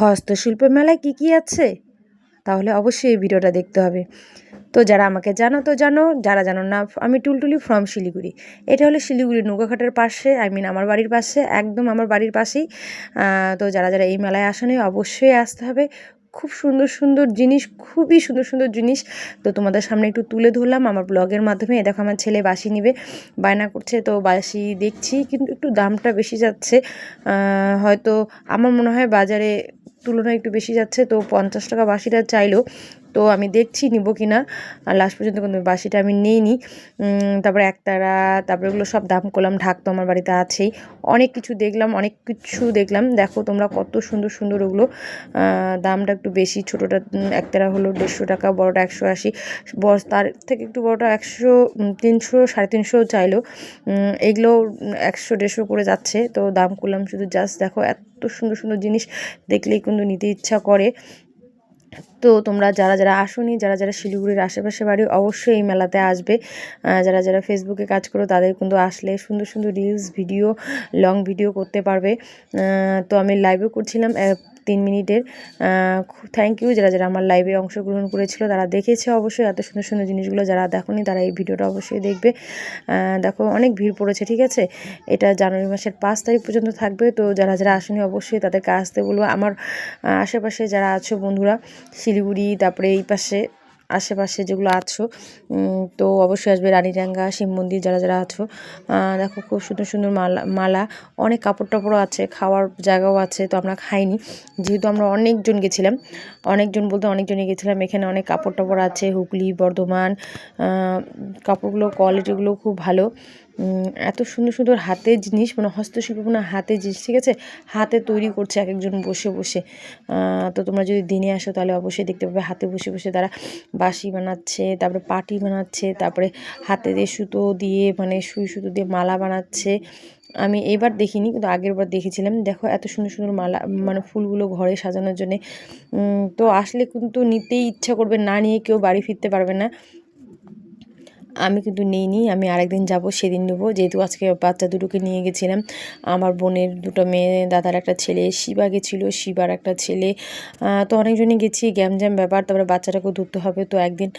হস্তশিল্প মেলায় কী কী আছে? তাহলে অবশ্যই এই ভিডিওটা দেখতে হবে। তো যারা আমাকে জানো তো জানো, যারা জানো না, আমি টুলটুলি ফ্রম শিলিগুড়ি। এটা হলো শিলিগুড়ি নৌকাঘাটের পাশে আই মিন আমার বাড়ির পাশে, একদম আমার বাড়ির পাশেই। তো যারা যারা এই মেলায় আসেনি অবশ্যই আসতে হবে। খুব সুন্দর সুন্দর জিনিস, খুবই সুন্দর সুন্দর জিনিস। তো তোমাদের সামনে একটু তুলে ধরলাম আমার ব্লগের মাধ্যমে। দেখো আমার ছেলে বাসি নিবে, বায়না করছে, তো বাসি দেখছি, কিন্তু একটু দামটা বেশি যাচ্ছে। হয়তো আমার মনে হয় বাজারে তুলনায় একটু বেশি যাচ্ছে তো পঞ্চাশ টাকা বাসিটা চাইলো তো আমি দেখছি নিব কি না আর লাস্ট পর্যন্ত কিন্তু বাসিটা আমি নিইনি। তারপরে একতারা, তারপরে ওগুলো সব দাম করলাম। ঢাক তো আমার বাড়িতে আছেই। অনেক কিছু দেখলাম, অনেক কিছু দেখলাম। দেখো তোমরা কত সুন্দর সুন্দর ওগুলো। দামটা একটু বেশি। ছোটোটা একতারা হলো দেড়শো টাকা, বড়োটা একশো আশি। বস, তার থেকে একটু বড়োটা একশো তিনশো, সাড়ে তিনশো চাইলো। এগুলো একশো, দেড়শো করে যাচ্ছে। তো দাম করলাম শুধু জাস্ট দেখো এত সুন্দর সুন্দর জিনিস। দেখলেই কিন্তু নিতে ইচ্ছা করে। তো তোমরা যারা যারা আসনি, যারা যারা শিলিগুড়ির আশেপাশে বাড়ি, অবশ্যই এই মেলাতে আসবে। যারা যারা ফেসবুকে কাজ করো, তাদের কিন্তু আসলে সুন্দর সুন্দর রিলস ভিডিও লং ভিডিও করতে পারবে। তো আমি লাইভও করছিলাম তিন মিনিটের। থ্যাংক ইউ যারা যারা আমার লাইভে অংশগ্রহণ করেছিল, তারা দেখেছে অবশ্যই। এত সুন্দর সুন্দর জিনিসগুলো যারা দেখনি, তারা এই ভিডিওটা অবশ্যই দেখবে। দেখো, অনেক ভিড় পড়েছে, ঠিক আছে? এটা জানুয়ারি মাসের পাঁচ তারিখ পর্যন্ত থাকবে। তো যারা যারা আসেনি, অবশ্যই তাদেরকে আসতে বলব। আমার আশেপাশে যারা আছো বন্ধুরা শিলিগুড়ি, তারপরে এই পাশে আশেপাশে যেগুলো আছো তো অবশ্যই আসবে রানীরাঙ্গা শিব মন্দির যারা যারা আছো। দেখো খুব সুন্দর সুন্দর মালা মালা, অনেক কাপড় টাপড়ও আছে, খাওয়ার জায়গাও আছে, তো আমরা খাইনি। যেহেতু আমরা অনেকজন গেছিলাম, অনেকজন বলতে অনেকজনই গেছিলাম, এখানে অনেক কাপড় টাপড় আছে, হুগলি, বর্ধমান কাপড়গুলো কোয়ালিটিগুলো খুব ভালো। এত সুন্দর সুন্দর হাতের জিনিস মানে হস্তশিল্প মানে হাতে জিনিস, ঠিক আছে? হাতে তৈরি করছে এক একজন বসে। বসে তো তোমরা যদি দিনে আসো তাহলে অবশ্যই দেখতে পাবে হাতে বসে বসে তারা বাঁশি বানাচ্ছে, তারপরে পাটি বানাচ্ছে, তারপরে হাতে দিয়ে সুতো দিয়ে মানে সুই সুতো দিয়ে মালা বানাচ্ছে। আমি এবার দেখিনি, কিন্তু আগের বার দেখেছিলাম। দেখো এত সুন্দর সুন্দর মালা মানে ফুলগুলো ঘরে সাজানোর জন্যে। তো আসলে কিন্তু নিতেই ইচ্ছা করবে না নিয়ে কেউ বাড়ি ফিরতে পারবে না। আমি কিন্তু নিইনি, আমি আরেকদিন যাব, সেদিন নেব। যেহেতু আজকে বাচ্চা দুটোকে নিয়ে গেছিলাম, আমার বোনের দুটো মেয়ে, দাদার একটা ছেলে, শিবা গেছিল, শিবার একটা ছেলে। তো অনেকজনই গেছি গ্যামজ্যাম ব্যাপার, তারপরে বাচ্চাটাকেও ধরতে হবে, তো একদিন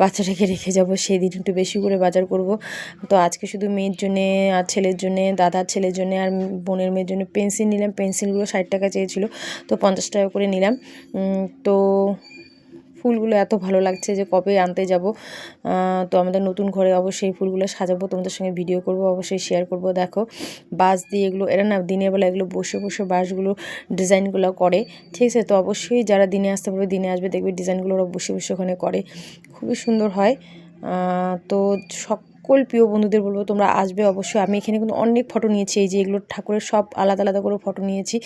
বাচ্চাটাকে রেখে যাব, সেদিন একটু বেশি করে বাজার করব। তো আজকে শুধু মেয়ের জন্যে আর ছেলের জন্যে, দাদার ছেলের জন্যে আর বোনের মেয়ের জন্য পেন্সিল নিলাম, পেন্সিলগুলো ষাট টাকা চেয়েছিলো, তো পঞ্চাশ টাকা করে নিলাম। তো ফুলগুলো এত ভালো লাগছে যে কবে আনতে যাব। তো আমাদের নতুন ঘরে অবশ্যই ফুলগুলো সাজাবো, তোমাদের সঙ্গে ভিডিও করব, অবশ্যই শেয়ার করব, দেখো। বাস দিয়ে এগুলো, এরা না দিনের বেলা এগুলো বসে বসে বাসগুলো ডিজাইনগুলো করে, ঠিক আছে? তো অবশ্যই যারা দিনে আসতে পারবে, দিনে আসবে, দেখবে ডিজাইনগুলো ওরা বসে বসে ওখানে করে। খুবই সুন্দর হয়। তো সব সকল প্রিয় বন্ধুদের বলব, তোমরা আসবে অবশ্যই। আমি এখানে কিন্তু অনেক ফটো নিয়েছি, এই যে এগুলো ঠাকুরের সব আলাদা আলাদা করে ফটো নিয়েছি।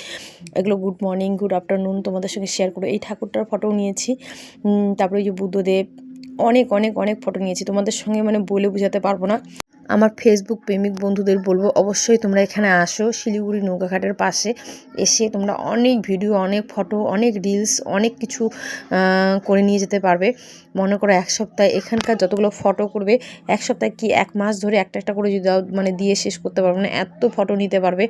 এগুলো গুড মর্নিং গুড আফটারনুন তোমাদের সঙ্গে শেয়ার করো এই ঠাকুরটার ফটো নিয়েছি। তারপরে ওই যে বুদ্ধদেব, অনেক অনেক অনেক ফটো নিয়েছি। তোমাদের সঙ্গে মানে বলে বোঝাতে পারব না। আমার ফেসবুক প্রেমিক বন্ধুদের বলব, অবশ্যই তোমরা এখানে আসো শিলিগুড়ি নৌকাঘাটের পাশে। এসে তোমরা অনেক ভিডিও অনেক ফটো অনেক রিলস অনেক কিছু করে নিয়ে যেতে পারবে। মনে করো এক সপ্তাহে এখানকার যতগুলো ফটো করবে, এক সপ্তাহে কি এক মাস ধরে একটা একটা করে যদি মানে দিয়ে শেষ করতে পারবে না এত ফটো নিতে পারবে।